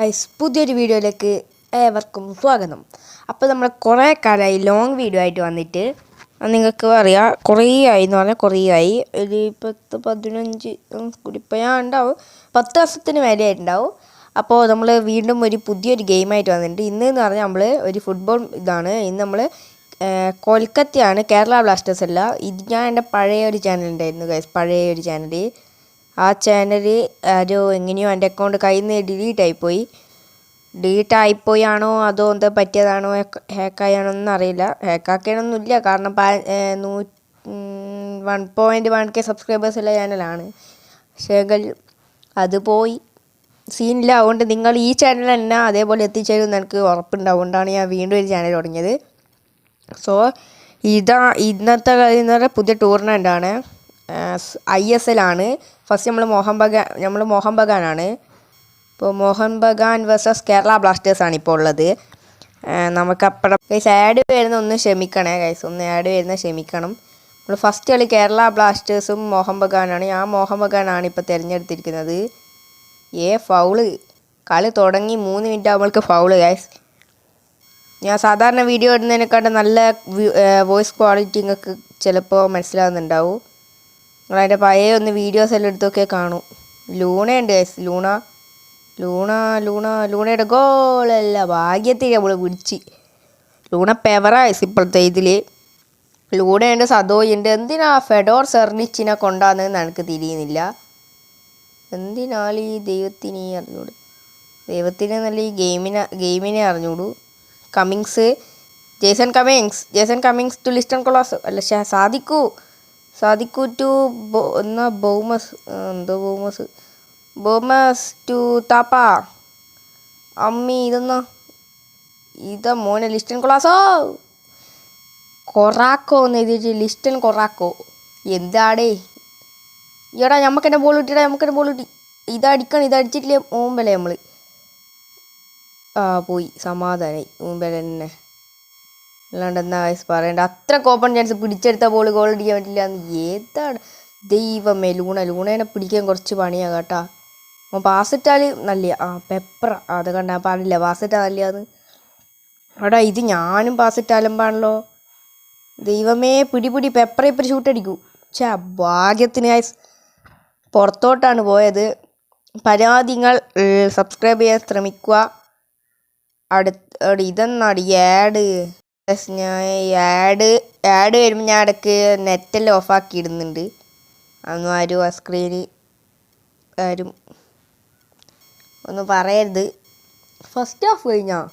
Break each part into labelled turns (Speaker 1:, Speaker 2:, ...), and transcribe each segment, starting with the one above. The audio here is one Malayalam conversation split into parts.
Speaker 1: ഗൈസ് പുതിയൊരു വീഡിയോയിലേക്ക് ഏവർക്കും സ്വാഗതം. അപ്പോൾ നമ്മൾ കുറേ കാലമായി ലോങ് വീഡിയോ ആയിട്ട് വന്നിട്ട് നിങ്ങൾക്ക് അറിയാം കുറേ ആയി എന്ന് പറഞ്ഞാൽ കുറേ ആയി. ഒരു പത്ത് പതിനഞ്ച് കുടിപ്പയാ ഉണ്ടാവും. പത്ത് വർഷത്തിന് മേലെ ആയിട്ടുണ്ടാവും. അപ്പോൾ നമ്മൾ വീണ്ടും ഒരു പുതിയൊരു ഗെയിമായിട്ട് വന്നിട്ടുണ്ട്. ഇന്ന് എന്ന് പറഞ്ഞാൽ നമ്മൾ ഒരു ഫുട്ബോൾ ഇതാണ്. ഇന്ന് നമ്മൾ കൊൽക്കത്തയാണ് കേരള ബ്ലാസ്റ്റേഴ്സ് അല്ല. ഇത് ഞാൻ എന്റെ പഴയ ഒരു ചാനൽ ഉണ്ടായിരുന്നു ഗൈസ് പഴയ ഒരു ചാനൽ ആ ചാനൽ ഒരു എങ്ങനെയോ എന്റെ അക്കൗണ്ട് കയ്യിൽ നിന്ന് ഡിലീറ്റ് ആയിപ്പോയി. ഡിലീറ്റ് ആയിപ്പോയാണോ അതോ എന്താ പറ്റിയതാണോ ഹാക്കായാണോ ഒന്നും അറിയില്ല. ഹാക്കാക്കാനൊന്നുമില്ല കാരണം പാ നൂ വൺ പോയിന്റ് വൺ കെ സബ്സ്ക്രൈബേഴ്സുള്ള ചാനലാണ് പക്ഷേ അത് പോയി. സീനില്ല അതുകൊണ്ട് നിങ്ങൾ ഈ ചാനൽ തന്നെ അതേപോലെ എത്തിച്ചേരും എനിക്ക് ഉറപ്പുണ്ട്. അതുകൊണ്ടാണ് ഞാൻ വീണ്ടും ഒരു ചാനൽ തുടങ്ങിയത്. സോ ഇതാ ഇന്നത്തെ കളി എന്ന് പറഞ്ഞാൽ പുതിയ ടൂർണമെന്റ് ആണ് ഐ എസ് ആണ്. ഫസ്റ്റ് നമ്മൾ മോഹൻ ബഗാൻ നമ്മൾ മോഹൻ ബഗാനാണ്. ഇപ്പോൾ മോഹൻ ബഗാൻ വേഴ്സസ് കേരള ബ്ലാസ്റ്റേഴ്സ് ആണ് ഇപ്പോൾ ഉള്ളത്. നമുക്ക് അപ്പുറം ഗൈസ് ആഡ് വരുന്ന ഒന്ന് ക്ഷമിക്കണേ ഗൈസ് ഒന്ന് ആഡ് വരുന്ന ക്ഷമിക്കണം. നമ്മൾ ഫസ്റ്റ് കളി കേരള ബ്ലാസ്റ്റേഴ്സും മോഹൻ ബഗാനാണ്. ആ മോഹൻ ബഗാനാണ് ഇപ്പോൾ തിരഞ്ഞെടുത്തിരിക്കുന്നത്. ഏ ഫൗൾ കളി തുടങ്ങി മൂന്ന് മിനിറ്റ് ആകുമ്പോൾക്ക് ഫൗൾ ഗൈസ് ഞാൻ സാധാരണ വീഡിയോ ഇടുന്നതിനെക്കാട്ടും നല്ല വോയിസ് ക്വാളിറ്റി നിങ്ങൾക്ക് ചിലപ്പോൾ മനസ്സിലാകുന്നുണ്ടാവും നിങ്ങൾ അതിന്റെ പഴയ ഒന്ന് വീഡിയോസ് എല്ലാം എടുത്തൊക്കെ കാണും. ലൂണയുണ്ട് ഗൈസ് ലൂണ. ലൂണ ലൂണ ലൂണയുടെ ഗോളല്ല ഭാഗ്യത്തിൽ നമ്മൾ പിടിച്ച്. ലൂണ പെവറായിസ് ഇപ്പോഴത്തെ ഇതിൽ ലൂണയുണ്ട് സദോയുണ്ട് എന്തിനാ ഫെഡോർ സെർണിച്ചിനെ കൊണ്ടാന്ന് എനിക്ക് തിരിയുന്നില്ല? എന്തിനാളീ ദൈവത്തിനെ അറിഞ്ഞൂട്? ദൈവത്തിന് നല്ല ഈ ഗെയിമിനെ ഗെയിമിനെ അറിഞ്ഞൂടൂ. Cummings Jason Cummings Jason Cummings to Liston Colaco അല്ല സാധിക്കൂ. സാധിക്കൂ ടു എന്നാ ബോമസ് എന്തോ ബോമസ്. Boumous to Thapa. അമ്മി ഇതെന്നാ? ഇതാ മോനെ ലിസ്റ്റൻ കൊളാസോ? കൊറാക്കോ എന്ന് എഴുതിയിട്ട് ലിസ്റ്റൻ കൊറാക്കോ. എന്താടേ? എടാ നമുക്ക് എന്നെ ബോൾ കിട്ടിയടാ നമുക്ക് എന്നെ ബോൾ കിട്ടി ഇതടിക്കണം ഇതടിച്ചിട്ടില്ലേ ഓമ്പല്ലേ നമ്മൾ ആ പോയി സമാധാനായി. മുമ്പേ തന്നെ അല്ലാണ്ട് എന്നാ വയസ്സ് പറയണ്ട? അത്ര കോപ്പൺ ചാൻസ് പിടിച്ചെടുത്ത ബോൾ ഗോൾ അടിക്കാൻ പറ്റില്ല എന്ന് ഏതാണ്? ദൈവമേ ലൂണ ലൂണേനെ പിടിക്കാൻ കുറച്ച് പണിയാണ് കേട്ടോ. അപ്പോൾ പാസ് ഇട്ടാൽ നല്ല ആ പെപ്പർ അത് കണ്ട പാടില്ല. പാസ് നല്ല അത് എടാ ഇത് ഞാനും പാസ് പാണല്ലോ ദൈവമേ പിടി പിടി. പെപ്പർ ഇപ്പം ഷൂട്ട് അടിക്കൂ. ചാ ഭാഗ്യത്തിന് പുറത്തോട്ടാണ് പോയത്. പരാതികൾ സബ്സ്ക്രൈബ് ചെയ്യാൻ ശ്രമിക്കുക. അടുത്ത ഇതെന്നാടി ആഡ് ഞാൻ ആഡ് ആഡ് വരുമ്പോൾ ഞാൻ ഇടയ്ക്ക് നെറ്റെല്ലാം ഓഫാക്കി ഇടുന്നുണ്ട് അതൊന്നും ആരും ആ സ്ക്രീന് ആരും ഒന്നും പറയരുത്. ഫസ്റ്റ് ഹാഫ് കഴിഞ്ഞാ?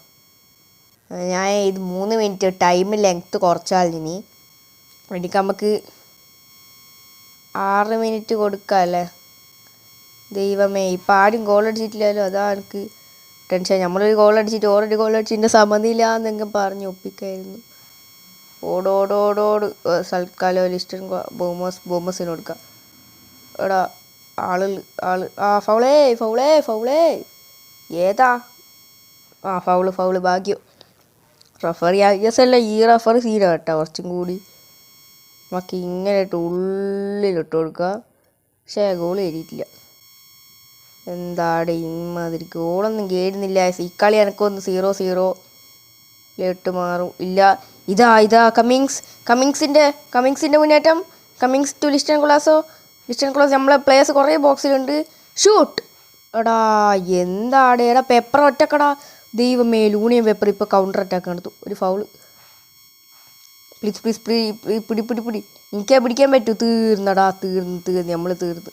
Speaker 1: ഞാൻ ഇത് മൂന്ന് മിനിറ്റ് ടൈം ലെങ്ത്ത് കുറച്ചാൽ ഇനി. എനിക്ക് നമുക്ക് ആറ് മിനിറ്റ് കൊടുക്കാം അല്ലേ ദൈവമേ ഇപ്പം ആരും ഗോൾ അടിച്ചിട്ടില്ലല്ലോ. അതാ എനിക്ക് ടെൻഷൻ. നമ്മളൊരു ഗോൾ അടിച്ചിട്ട് ഓരൊരു ഗോൾ അടിച്ചിട്ട് സമനില എന്നൊക്കെ പറഞ്ഞ് ഒപ്പിക്കായിരുന്നു. ഓടോടോടോട് സൽക്കാലോ ലിസ്റ്റൻ ബോമസ് ബോമസിന് കൊടുക്കാം. എടാ ആൾ ആൾ. ആ ഫൗളേ ഫൗളേ ഫൗളേ ഏതാ? ആ ഫൗൾ ഫൗൾ ഭാഗ്യം. റഫറി അല്ല ഈ റഫറി സീന കേട്ടോ കുറച്ചും കൂടി. നമുക്ക് ഇങ്ങനെ ഇട്ട് ഉള്ളിലിട്ട് കൊടുക്കുക. പക്ഷേ ഗോൾ കയറിയിട്ടില്ല എന്താടെ ഇമ്മാതിരി ഗോളൊന്നും കേടുന്നില്ല ഈ കളി എനക്കൊന്ന് സീറോ സീറോ ലേട്ട് മാറും. ഇല്ല ഇതാ ഇതാ കമ്മിങ്സ് കമ്മിങ്സിന്റെ കമ്മിങ്സിന്റെ മുന്നേറ്റം. കമ്മിങ്സ് ടു ലിസ്റ്റൻ കൊളാസോ ലിസ്റ്റൻ കൊളാസ് നമ്മളെ പ്ലേയേഴ്സ് കുറേ ബോക്സിലുണ്ട് ഷൂട്ട് എടാ എന്താടെ? എടാ പെപ്പർ ഒറ്റക്കടാ. ദൈവമേ ലൂണിയൻ പേപ്പർ ഇപ്പോൾ കൗണ്ടർ അറ്റാക്ക് നടത്തു. ഒരു ഫൗൾ പ്ലീസ് പ്ലീസ് പ്ലീ പിടി പിടി പിടി. എനിക്കേ പിടിക്കാൻ പറ്റൂ. തീർന്നടാ തീർന്ന് തീർന്ന്. നമ്മൾ തീർന്ന്.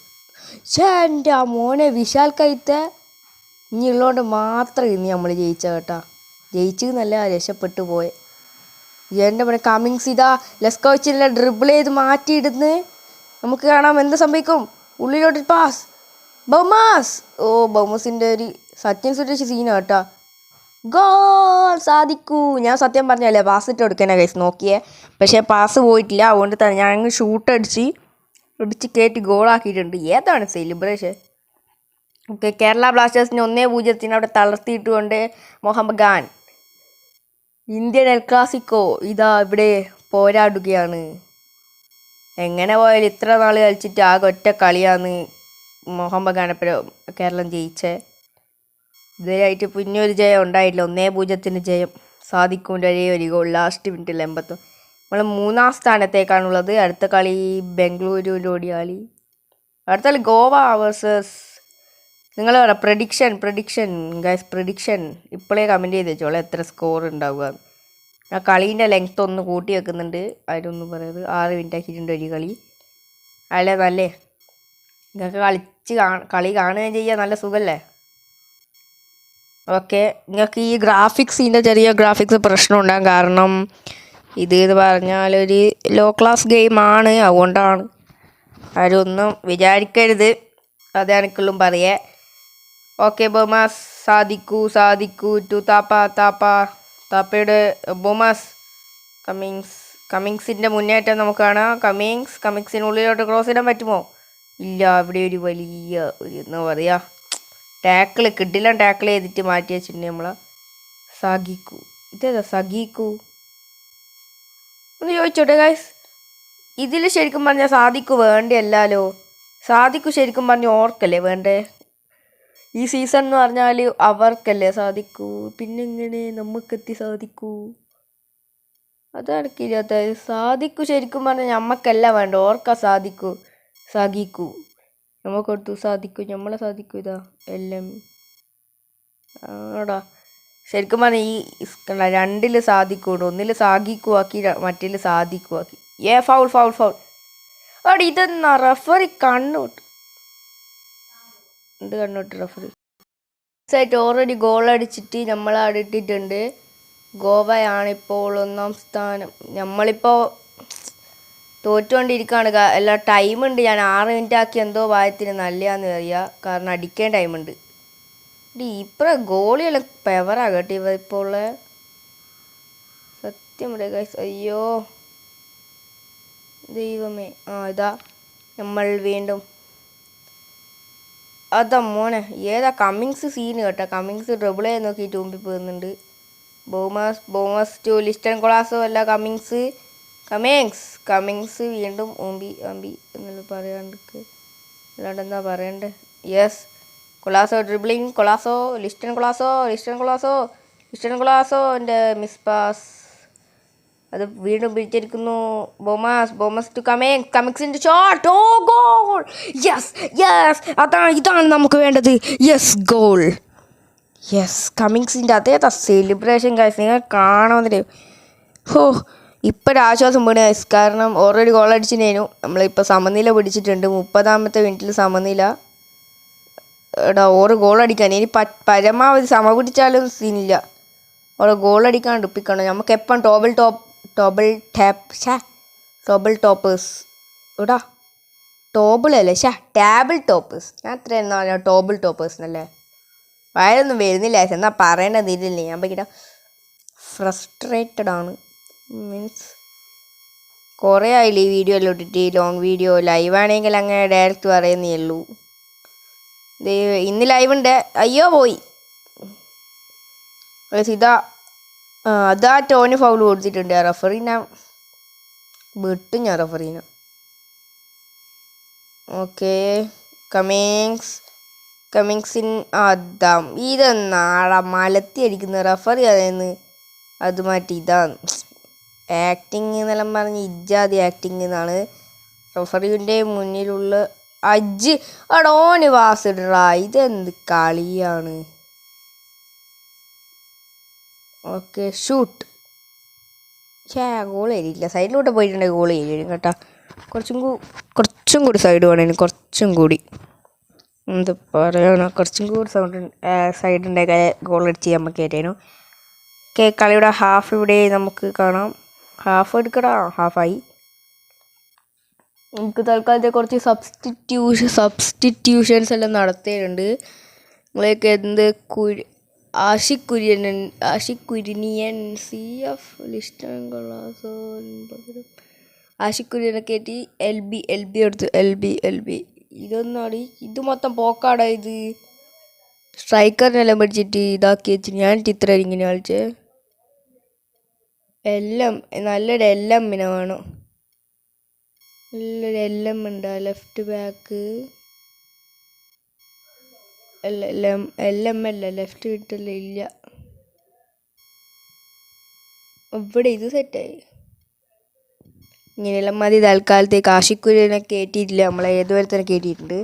Speaker 1: ഛേ എന്റെ ആ മോനെ വിശാൽ കൈത്തെ ഇനി ഉള്ളതുകൊണ്ട് മാത്രം ഇനി നമ്മൾ ജയിച്ച കേട്ടാ. ജയിച്ചെന്നല്ല രക്ഷപ്പെട്ടു പോയെ. എന്റെ മോനെ കമ്മിങ്സ് ഇതാ ലെസ്കോച്ചിനെ ഡ്രിബിൾ ചെയ്ത് മാറ്റിയിടുന്ന്. നമുക്ക് കാണാം എന്ത് സംഭവിക്കും. ഉള്ളിലോട്ട് പാസ് ബൊമാസ്. ഓ ബൊമസിന്റെ ഒരു സച്ചിൻ സുരേഷ് സീനാണ് കേട്ടാ. ഗോൾ! സാധിക്കൂ. ഞാൻ സത്യം പറഞ്ഞല്ലേ പാസ് ഇട്ട് കൊടുക്കാനാ കൈസ് നോക്കിയേ. പക്ഷേ പാസ് പോയിട്ടില്ല. അതുകൊണ്ട് തന്നെ ഞാൻ ഷൂട്ട് അടിച്ച് അടിച്ച് കയറ്റി ഗോളാക്കിയിട്ടുണ്ട്. ഏതാണ് സെലിബ്രേഷൻ ഓക്കെ കേരള ബ്ലാസ്റ്റേഴ്സിനെ ഒന്നേ പൂജ്യത്തിന് അവിടെ തളർത്തിയിട്ടുകൊണ്ട് Mohammed Khan. Indian el clasico ഇതാ ഇവിടെ പോരാടുകയാണ്. എങ്ങനെ പോയാലും ഇത്ര നാൾ കളിച്ചിട്ട് ആകെ ഒറ്റ കളിയാണ് മുഹമ്മദ് ഖാൻ എപ്പോഴും കേരളം ജയിച്ചേ. ഇതുവരെയായിട്ട് പിന്നെ ഒരു ജയം ഉണ്ടായിട്ടില്ല. ഒന്നേ പൂജ്യത്തിന് ജയം സാധിക്കൂന്റെ ഒരേ ഒരു ഗോൾ ലാസ്റ്റ് മിനിറ്റിൽ എൺപത്തും നമ്മൾ മൂന്നാം സ്ഥാനത്തേക്കാണുള്ളത്. അടുത്ത കളി ബംഗളൂരുവിന്റെ കളി അടുത്ത കളി ഗോവ വേഴ്സസ്. നിങ്ങൾ പറ പ്രഡിക്ഷൻ പ്രഡിക്ഷൻ ഗൈസ് പ്രഡിക്ഷൻ ഇപ്പോഴേ കമന്റ് ചെയ്ത് വെച്ചോളെ എത്ര സ്കോർ ഉണ്ടാവുക. ആ കളീന്റെ ലെങ്ത് ഒന്ന് കൂട്ടി വെക്കുന്നുണ്ട്. അതിലൊന്നും പറയുന്നത് ആറ് മിനിറ്റ് ആക്കിയിട്ടുണ്ട് ഒരു കളി. അല്ലേ നല്ലേ? നിങ്ങൾക്ക് കളിച്ച് കളി കാണുകയും ചെയ്യുക നല്ല സുഖമല്ലേ ഓക്കെ നിങ്ങൾക്ക് ഈ ഗ്രാഫിക്സിന്റെ ചെറിയ ഗ്രാഫിക്സ് പ്രശ്നം ഉണ്ടാകും കാരണം ഇത് എന്ന് പറഞ്ഞാൽ ഒരു ലോ ക്ലാസ് ഗെയിമാണ് അതുകൊണ്ടാണ്. ആരും ഒന്നും വിചാരിക്കരുത്. അത് എനിക്കുള്ളും പറയേ. ഓക്കെ ബൊമാസ് സാധിക്കൂ സാധിക്കൂ ടു താപ്പ താപ്പ താപ്പയുടെ ബൊമാസ്. കമ്മിങ്സ് കമ്മിങ്സിന്റെ മുന്നേറ്റം നമുക്ക് കാണാം. കമ്മിങ്സ് കമ്മിങ്സിനുള്ളിലോട്ട് ക്രോസ് ചെയ്യാൻ പറ്റുമോ? ഇല്ല അവിടെ ഒരു വലിയ ഒരു എന്താ പറയുക ടാക്കിൾ കിട്ടില്ല ടാക്കിൾ ചെയ്തിട്ട് മാറ്റി വെച്ചിട്ടുണ്ട് നമ്മളെ. സഗിക്കു. ഇതേതാ സഗീക്കു? ഒന്ന് ചോദിച്ചോട്ടെ ഗൈസ് ഇതിൽ ശരിക്കും പറഞ്ഞാൽ സാധിക്കു വേണ്ടിയല്ലോ സാധിക്കു ശരിക്കും പറഞ്ഞ ഓർക്കല്ലേ വേണ്ടേ? ഈ സീസൺ എന്ന് പറഞ്ഞാൽ അവർക്കല്ലേ സാധിക്കൂ പിന്നെങ്ങനെ നമുക്കെത്തി സാധിക്കൂ അതടക്കില്ലാത്ത സാധിക്കൂ ശരിക്കും പറഞ്ഞാൽ നമ്മക്കല്ല വേണ്ട? ഓർക്ക സാധിക്കൂ സാധിക്കൂ നമുക്കൊടുത്തു സാധിക്കൂ നമ്മളെ സാധിക്കൂ ഇതാ. എല്ലാം ആടാ. ശരിക്കും പറഞ്ഞാൽ ഈ കണ്ട രണ്ടിൽ സാധിക്കുകയുള്ളൂ ഒന്നിൽ സാഗിക്കുവാക്കി മറ്റിൽ സാധിക്കുവാക്കി. ഏ ഫൗൾ ഫൗൾ ഫൗൾ. അവിടെ ഇതെന്നാ റഫറി കണ്ണുട്ട്. എന്ത് കണ്ണുട്ട് റഫറി. ആയിട്ട് ഓൾറെഡി ഗോൾ അടിച്ചിട്ട് നമ്മൾ അടിട്ടിട്ടുണ്ട് ഗോവയാണിപ്പോൾ ഒന്നാം സ്ഥാനം. നമ്മളിപ്പോൾ തോറ്റുകൊണ്ടിരിക്കുകയാണ് എല്ലാ ടൈമുണ്ട്. ഞാൻ ആറ് മിനിറ്റ് ആക്കി എന്തോ ഭാഗത്തിന് നല്ലതാന്ന് അറിയാം. കാരണം അടിക്കാൻ ടൈമുണ്ട്. ഡി ഇപ്പഴ ഗോളിയെല്ലാം പെവറാ കേട്ടോ ഇവ ഇപ്പോൾ ഉള്ള സത്യം guys. അയ്യോ. ദൈവമേ. ആ ഇതാ നമ്മൾ വീണ്ടും. അതാ മോനെ ഏതാ കമ്മിങ്സ് സീൻ കേട്ടോ. കമ്മിങ്സ് ചെയ്ത് നോക്കി ടൂമ്പി പോകുന്നുണ്ട്. ബോമാസ് ബോമാസ് ടു ലിസ്റ്റൻ കൊളാസോ അല്ല കമ്മിങ്സ് കമ്മിങ്സ് കമ്മിങ്സ് വീണ്ടും ഓമ്പി ഓമ്പി എന്നുള്ള പറയാണ്ട് അല്ലാണ്ട് എന്താ പറയണ്ടേ? യെസ് കൊളാസോ ഡ്രിബ്ലിംഗ് കൊളാസോ ലിസ്റ്റൻ കൊളാസോ ലിസ്റ്റൻ കൊളാസോ ലിസ്റ്റൻ കൊളാസോ എന്റെ മിസ് പാസ് അത് വീണ്ടും പിടിച്ചിരിക്കുന്നു. ബോമാസ് ബോമസ് ടു കമിങ് കമിങ്സിന്റെ shot oh goal yes yes അതാണ് ഇതാണ് നമുക്ക് വേണ്ടത്. യെസ് ഗോൾ യെസ് കമിങ്സിന്റെ അതേതാ സെലിബ്രേഷൻ കാഴ്ച നിങ്ങൾ കാണുന്നില്ലേ ഹോ ഇപ്പം ആശ്വാസം വീണ്. കാരണം ഓൾറെഡി ഗോൾ നേനു നമ്മളിപ്പോൾ സമനില പിടിച്ചിട്ടുണ്ട്. മുപ്പതാമത്തെ മിനിറ്റിൽ സമനില. എടാ ഓറ് ഗോൾ അടിക്കാൻ. ഇനി പരമാവധി സമ പിടിച്ചാലും സീനില്ല ഓരോ ഗോൾ അടിക്കാൻ അടുപ്പിക്കണം. നമുക്ക് എപ്പം ടോബിൾ ടോപ്പ് ടോബിൾ ടാപ്പ് ഷാ ടോബിൾ ടോപ്പേഴ്സ് എടാ ടോബിൾ അല്ലേ? ഷാ ടാബിൾ ടോപ്പേഴ്സ് ഞാൻ അത്ര എന്നാ ടോബിൾ ടോപ്പേഴ്സ് എന്നല്ലേ വയറൊന്നും വരുന്നില്ല എന്നാൽ പറയേണ്ടത് ഇതില്ലേ? ഞാൻ ഭയങ്കര ഫ്രസ്ട്രേറ്റഡ് ആണ്. മീൻസ് കുറേ ആയില്ലേ ഈ വീഡിയോ എല്ലാം ഇട്ടിട്ട്? ലോങ് വീഡിയോ ലൈവ് ആണെങ്കിൽ അങ്ങനെ ഡയറക്റ്റ് പറയുന്നേ ഉള്ളൂ. ഇന്ന് ലൈവ് ഉണ്ട് അയ്യോ പോയി. ഇതാ അതാ ടോന് ഫൗൾ കൊടുത്തിട്ടുണ്ട്. റഫറീനെ വിട്ടു ഞാൻ റഫറിന ഓക്കെ കമിങ്സ് കമിങ്സിൻ അതാം ഇതെന്നാള മലത്തി അടിക്കുന്ന റഫറി അതെന്ന് അത് മാറ്റി ഇതാണ് ആക്ടിങ് എന്നെല്ലാം പറഞ്ഞ് ഇജാതി ആക്ടിങ് എന്നാണ് റഫറിയുടെ മുന്നിലുള്ള അജ് അടോന് വാസ് ഇടറാ ഇതെന്ത് കളിയാണ്? Okay shoot. ഏ ഗോൾ ചെയ്തില്ല സൈഡിലോട്ട് പോയിട്ടുണ്ടെങ്കിൽ ഗോൾ ചെയ്യും കേട്ടോ. കുറച്ചും കൂ കുറച്ചും കൂടി സൈഡ് വേണേനു കുറച്ചും കൂടി. എന്ത് പറയണ കുറച്ചും കൂടി സൗണ്ട് സൈഡ് ഉണ്ടെങ്കിൽ ഗോൾ അടിച്ച് നമുക്ക് ഏറ്റേനു ഓക്കെ കളിയുടെ ഹാഫ് ഇവിടെ നമുക്ക് കാണാം. ഹാഫ് എടുക്കടാ. ഹാഫായി നമുക്ക് തൽക്കാലത്തെ കുറച്ച് സബ്സ്റ്റിറ്റ്യൂഷൻ സബ്സ്റ്റിറ്റ്യൂഷൻസ് എല്ലാം നടത്തിയിട്ടുണ്ട്. നിങ്ങളെയൊക്കെ എന്ത് കുരി ആഷിഖ് കുര്യൻ കുരിനിയൻ സി എഫ് പകരം. ആഷിഖ് കുര്യനെ കയറ്റി എൽ ബി എൽ ബി എടുത്തു. എൽ ബി എൽ ബി ഇതൊന്നാണ് ഇത് മൊത്തം പോക്കാടാ ഇത്. സ്ട്രൈക്കറിനെല്ലാം പിടിച്ചിട്ട് ഇതാക്കി വെച്ച്. ഞാൻ ചിത്രം ഇങ്ങനെ കളിച്ചേ എല്ലാം നല്ലൊരു എല്ലാം പിന്നെ വേണം. എല്ലാം ഉണ്ട്. Left back. എല്ലാം അല്ല. ലെഫ്റ്റ് കിട്ടില്ല ഇല്ല. ഇവിടെ ഇത് സെറ്റായി. ഇങ്ങനെയെല്ലാം മതി. തൽക്കാലത്തേക്ക് ആഷിക്കുരിനെ കയറ്റിയിട്ടില്ല നമ്മളെ ഏതുവരെ തന്നെ കയറ്റിയിട്ടുണ്ട്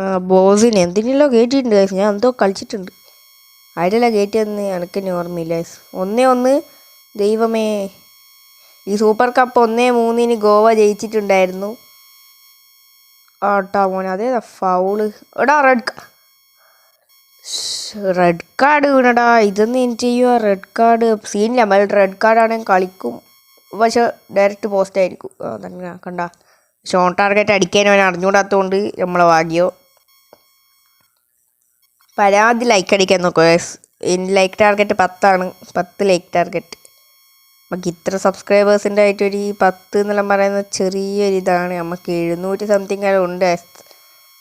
Speaker 1: ആ ബോസിന് എന്തിനെല്ലോ കയറ്റിയിട്ടുണ്ട് ഗൈസ് ഞാൻ എന്തോ കളിച്ചിട്ടുണ്ട്. ആരെല്ലാം കയറ്റിയെന്ന് എനിക്ക് ഓർമ്മയില്ല ഗൈസ് ഒന്നേ ഒന്ന് ദൈവമേ. ഈ സൂപ്പർ കപ്പ് ഒന്നേ മൂന്നിന് ഗോവ ജയിച്ചിട്ടുണ്ടായിരുന്നു. ആട്ടാ മോനെ അതേ ഫൗൾ എടാ റെഡ് റെഡ് കാർഡ് വീണടാ. ഇതൊന്നും എനിക്ക് ചെയ്യുക റെഡ് കാർഡ് സീനില്ല മല റെഡ് കാർഡാണെങ്കിൽ കളിക്കും. പക്ഷെ ഡയറക്റ്റ് പോസ്റ്റ് ആയിരിക്കും. തന്നെ കണ്ട. ഷോൺ ടാർഗറ്റ് അടിക്കാൻ അവൻ അറിഞ്ഞുകൂടാത്തതുകൊണ്ട് നമ്മളെ ഭാഗ്യോ. പരാതി ലൈക്ക് അടിക്കാൻ നോക്കുക ലൈക്ക് ടാർഗറ്റ് പത്താണ്. പത്ത് ലൈക്ക് ടാർഗറ്റ് നമുക്ക് ഇത്ര സബ്സ്ക്രൈബേഴ്സിന്റെ ആയിട്ടൊരു ഈ പത്ത് എന്നെല്ലാം പറയുന്ന ചെറിയൊരു ഇതാണ്. നമുക്ക് എഴുന്നൂറ്റി സംതിങ് അല്ല ഉണ്ട്.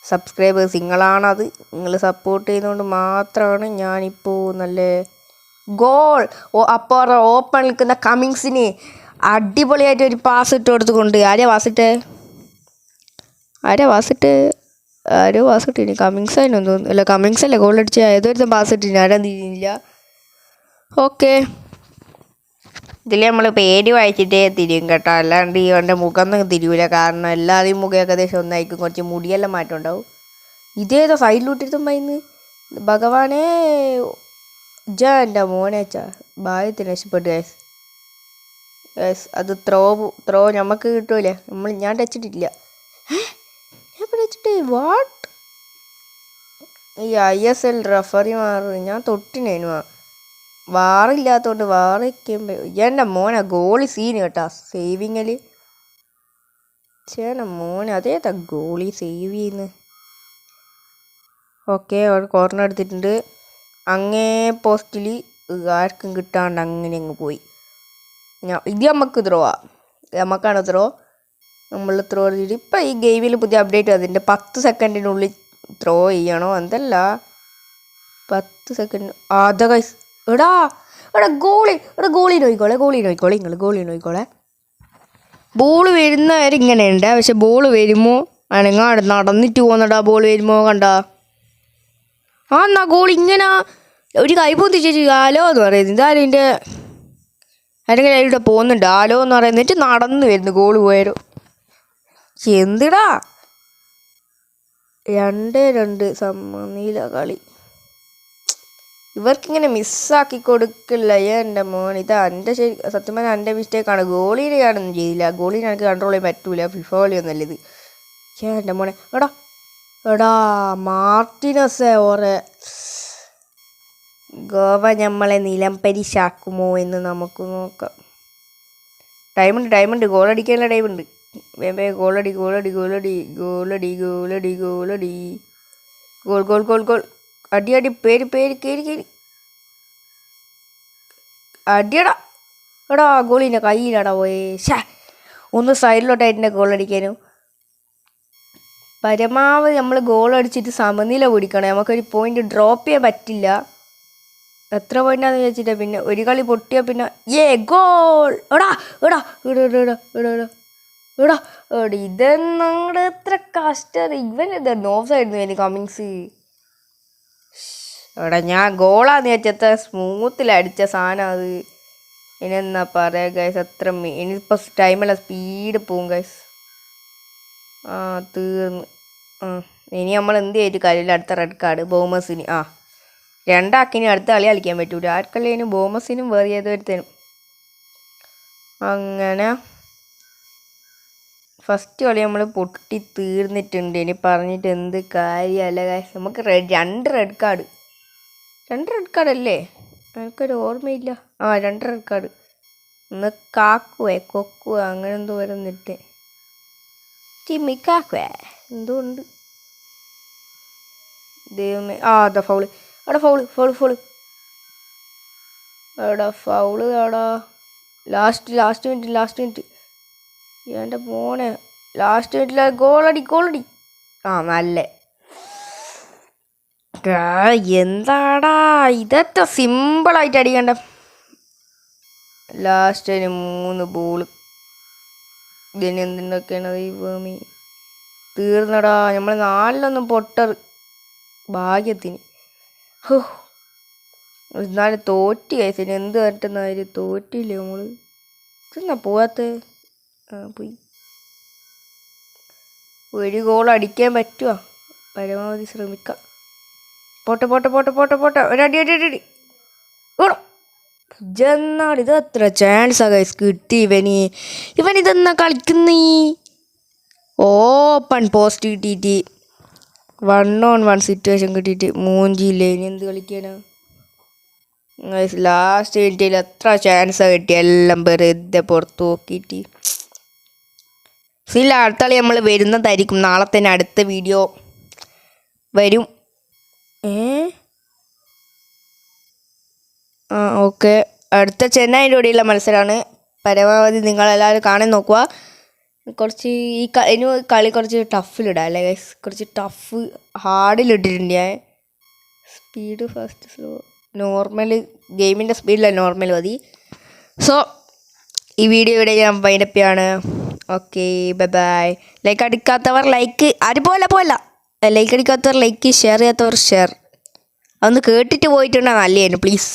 Speaker 1: സബ്സ്ക്രൈബേഴ്സ് നിങ്ങളാണത് നിങ്ങൾ സപ്പോർട്ട് ചെയ്യുന്നതുകൊണ്ട് മാത്രമാണ് ഞാനിപ്പോൾ നല്ല ഗോൾ ഓ അപ്പോൾ ഓപ്പൺ നിൽക്കുന്ന കമ്മിങ്സിന് അടിപൊളിയായിട്ട് ഒരു പാസ് ഇട്ട് കൊടുത്തുകൊണ്ട് ആരെയാ വാസിട്ട് ആരെയാ ആരാ വാസിട്ട് ആരോ പാസ് ഇട്ടിനി? കമ്മിങ്സ് ആയിരുന്നു തോന്നുന്നു. അല്ല കമ്മിങ്സ് അല്ലേ ഗോൾ അടിച്ച? ഏതൊരു പാസ് ഇട്ടിനി. ആരാ തീരുന്നില്ല ഓക്കെ ഇതിൽ നമ്മൾ പേര് വായിച്ചിട്ടേ തിരിയും കേട്ടോ. അല്ലാണ്ട് ഈ മുഖം ഒന്നും തിരിയൂല. കാരണം എല്ലാവരെയും മുഖം ഏകദേശം ഒന്നായിരിക്കും. കുറച്ച് മുടിയെല്ലാം മാറ്റം ഉണ്ടാവും. ഇതേതോ സൈഡിലോട്ടിരുത്തും പൈന്ന് ഭഗവാനെ ജാ എന്റെ മോനേച്ചാ ഭാഗ്യത്തിന് രക്ഷപ്പെട്ടു ഗൈസ് ഗൈസ് അത് ത്രോ ത്രോ നമുക്ക് കിട്ടൂലേ. നമ്മൾ ഞാൻ ടച്ചിട്ടില്ല ഞാൻ ടച്ചിട്ട് വാട്ട് ഈ ഐ എസ് എൽ റഫറിമാർ ഞാൻ തൊട്ടിനേനു വാറില്ലാത്തോണ്ട് വാറിക്കുമ്പോ എന്റെ മോനെ ഗോളി സീന് കേട്ടാ സേവിങ്ങിൽ ചേന മോനെ അതേതാ ഗോളി സേവ് ചെയ്യുന്നു? ഓക്കെ ഒരു കോർണർ എടുത്തിട്ടുണ്ട്. അങ്ങേ പോസ്റ്റിൽ ആർക്കും കിട്ടാണ്ട് അങ്ങനെ അങ്ങ് പോയി. ഇത് നമുക്ക് ത്രോ നമുക്കാണ് ത്രോ നമ്മൾ ത്രോ ചെയ്തിട്ട് ഇപ്പം ഈ ഗെയിമിൽ പുതിയ അപ്ഡേറ്റ് അതിന്റെ പത്ത് സെക്കൻഡിനുള്ളിൽ ത്രോ ചെയ്യണോ? എന്തല്ല? പത്ത് സെക്കൻഡ് അതാ ഗൈസ് എടാ എടാ ഗോളി എടാ ഗോളി നോയിക്കോളെ ഗോളി നോയിക്കോളെ നിങ്ങൾ ഗോളി നോയിക്കോളെ ബോൾ വരുന്നവരിങ്ങനെയുണ്ട് പക്ഷെ ബോൾ വരുമോ? അനങ്ങാട് നടന്നിട്ട് പോകുന്നടാ ബോൾ വരുമോ കണ്ട? ആ എന്നാ ഗോൾ ഇങ്ങനെ. ഒരു കൈ പൊന്തിച്ചു ആലോ എന്ന് പറയുന്നത് ഇതാരും എന്റെ അല്ലെങ്കിൽ അതിലൂടെ പോകുന്നുണ്ട്. ആലോ എന്ന് പറയുന്നിട്ട് നടന്നു വരുന്നു ഗോൾ പോയാലോ. എന്തിടാ? രണ്ട് രണ്ട് സമനില കളി. ഇവർക്കിങ്ങനെ മിസ്സാക്കി കൊടുക്കില്ല. എന്റെ മോൻ ഇത് എന്റെ ശരി സത്യം പറഞ്ഞാൽ എന്റെ മിസ്റ്റേക്കാണ്. ഗോളിനെ ഞാനൊന്നും ചെയ്തില്ല. ഗോളിനെ എനിക്ക് കൺട്രോൾ ചെയ്യാൻ പറ്റൂല. ഫിഫ കളിയൊന്നല്ല ഇത്. ഏ എന്റെ മോനെ എടാ എടാ മാർട്ടിനസ് ഓറെ. ഗോവ നമ്മളെ നിലം പരിശാക്കുമോ എന്ന് നമുക്ക് നോക്കാം. ടൈമുണ്ട് ടൈമുണ്ട്. ഗോളടിക്കാനുള്ള ടൈമുണ്ട്. വേമ്പേ ഗോളടി ഗോളടി ഗോളടി ഗോളടി ഗോളടി ഗോളടി. Goal goal goal goal. അടി അടി പേര് പേര് കയറി കയറി അടിയടാ. എടാ ഗോളിന്റെ കയ്യിലടാ പോയേ. ഷാ ഒന്ന് സൈഡിലോട്ടായിട്ട് ഗോൾ അടിക്കാനും. പരമാവധി നമ്മൾ ഗോൾ അടിച്ചിട്ട് സമനില പിടിക്കണം. നമുക്കൊരു പോയിന്റ് ഡ്രോപ്പ് ചെയ്യാൻ പറ്റില്ല. എത്ര പോയിന്റാന്ന് ചോദിച്ചിട്ടാ പിന്നെ ഒരു കളി പൊട്ടിയാൽ പിന്നെ ഏ ഗോൾ എടാ എടാ എടാ ഇടാ ഇടാ എടാ എടാ ഇതെന്നങ്ങടെ എത്ര കഷ്ടം. ഇവൻ ഇതായിരുന്നു ഓഫ് ആയിരുന്നു എനിക്ക് കമ്മിങ്സ് എടാ ഞാൻ ഗോളാന്ന് വെച്ചത്തെ സ്മൂത്തിൽ അടിച്ച സാധനം അത്. ഇനിയെന്നാ പറയാ ഗൈസ് അത്ര ഇനിയിപ്പോൾ ടൈമല്ല സ്പീഡ് പോവും ഗൈസ് ആ തീർന്നു. ഇനി നമ്മൾ എന്ത് ചെയ്തിട്ട് കാര്യമില്ല അടുത്ത റെഡ് കാർഡ് ബോമസിന്. ആ രണ്ടാക്കിനി അടുത്ത കളി കളിക്കാൻ പറ്റൂല. ആർക്കല്ലേനും ബോമസിനും വേറെ ഏത് വരുത്തേനും അങ്ങനെ. ഫസ്റ്റ് കളി നമ്മൾ പൊട്ടി തീർന്നിട്ടുണ്ട്. ഇനി പറഞ്ഞിട്ട് എന്ത് കാര്യമല്ല ഗൈസ് നമുക്ക് റെഡ് രണ്ട് റെഡ് കാർഡ് രണ്ട് റെഡ് കാർഡ് അല്ലേ? എനിക്കൊരു ഓർമ്മയില്ല. ആ രണ്ട് റെഡ് കാർഡ് ഒന്ന് കാക്കുവേ കൊക്കുവ അങ്ങനെ എന്തോ വരുന്നിട്ട്. ചിമ്മി കാക്കുവേ എന്തോ ഉണ്ട്. ദൈവമേ. ആ അതാ ഫൗൾ അവിടെ ഫൗൾ ഫൗൾ ഫൗൾ എടാ ഫൗൾ എടാ. Last last minute last minute എന്റെ മോനെ ലാസ്റ്റ് മിനിറ്റിൽ ഗോളടി ഗോളടി ആ നല്ല. എന്താടാ? ഇതൊക്കെ സിമ്പിളായിട്ട് അടിക്കണ്ട ലാസ്റ്റിന് മൂന്ന് ബോൾ ഇതിന് എന്തിനൊക്കെയാണ് ദൈവമേ തീർന്നടാ നമ്മൾ നാലിലൊന്നും പൊട്ടർ ഭാഗ്യത്തിന്. ഹോ. എന്നാലും തോറ്റി കഴിച്ചതിന് എന്ത് പറ്റുന്നായാലും തോറ്റില്ലേ നമ്മൾ എന്നാ പോവാത്ത? പോയി. ഒരു ഗോൾ അടിക്കാൻ പറ്റുമോ പരമാവധി ശ്രമിക്കാം. പോട്ടെ പോട്ടെ പോട്ടെ പോട്ടെ പോട്ടെ. ഒരടി അടി അടി അടി. ജന്നാട് ഇത് എത്ര ചാൻസാ ഗൈസ് കിട്ടി ഇവന്. ഇവൻ ഇതെന്നാ കളിക്കുന്നീ? ഓപ്പൺ പോസ്റ്റ് കിട്ടിയിട്ട് വൺ ഓൺ വൺ സിറ്റുവേഷൻ കിട്ടിയിട്ട് മൂഞ്ചിയില്ലേ ഇനി എന്ത് കളിക്കാനാ? ഗൈസ് ലാസ്റ്റ് മിനിറ്റിൽ എത്ര ചാൻസാ കിട്ടി? എല്ലാം വെറുതെ പുറത്ത് നോക്കിയിട്ട്. സില്ല അടുത്ത കളി നമ്മൾ വരുന്നതായിരിക്കും. നാളെ തന്നെ അടുത്ത വീഡിയോ വരും. ഏ? ആ ഓക്കെ. അടുത്ത ചെന്നൈന്റെ കൂടെയുള്ള മത്സരമാണ് പരമാവധി നിങ്ങളെല്ലാവരും കാണാൻ നോക്കുക. കുറച്ച് ഈ ഇനി കളി കുറച്ച് ടഫിലിടാം അല്ലേ ഗൈസ് കുറച്ച് ടഫ് ഹാർഡിലിട്ടിട്ടുണ്ട് ഞാൻ സ്പീഡ് ഫസ്റ്റ് സ്ലോ നോർമൽ ഗെയിമിന്റെ സ്പീഡില്ല നോർമൽ മതി. സോ ഈ വീഡിയോ ഇവിടെ ഞാൻ വൈൻഡപ്പിയാണ് ഓക്കെ ബൈ ബൈ ലൈക്ക് അടിക്കാത്തവർ ലൈക്ക് ആരും പോലെ പോലെ ലൈക്ക് അടിക്കാത്തവർ ലൈക്ക് ഷെയർ ചെയ്യാത്തവർ ഷെയർ അതൊന്ന് കേട്ടിട്ട് പോയിട്ടുണ്ടെങ്കിൽ നല്ലതായിരുന്നു പ്ലീസ്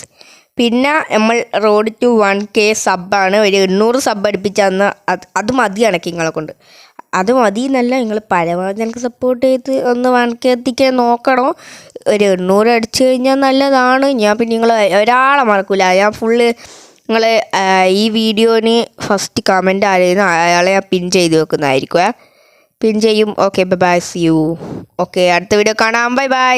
Speaker 1: പിന്നെ നമ്മൾ റോഡ് ടു വൺ കെ സബ്ബാണ് ഒരു എണ്ണൂറ് സബ് അടുപ്പിച്ചതെന്ന് അത് അത് മതി കണക്ക് നിങ്ങളെ കൊണ്ട്. അത് മതി എന്നല്ല നിങ്ങൾ പരമാവധി എനിക്ക് സപ്പോർട്ട് ചെയ്ത് ഒന്ന് വൺ കെ എത്തിക്കാൻ നോക്കണം. ഒരു എണ്ണൂറ് അടിച്ചു കഴിഞ്ഞാൽ നല്ലതാണ്. ഞാൻ പിന്നെ നിങ്ങൾ ഒരാളെ മറക്കില്ല ഞാൻ ഫുള്ള് നിങ്ങൾ ഈ വീഡിയോന് ഫസ്റ്റ് കമന്റ് ആരെയും അയാളെ ഞാൻ പിൻ ചെയ്ത് വെക്കുന്നതായിരിക്കും പിൻ ചെയ്യും. Okay bye bye see you okay അടുത്ത വീഡിയോ കാണാം. Bye bye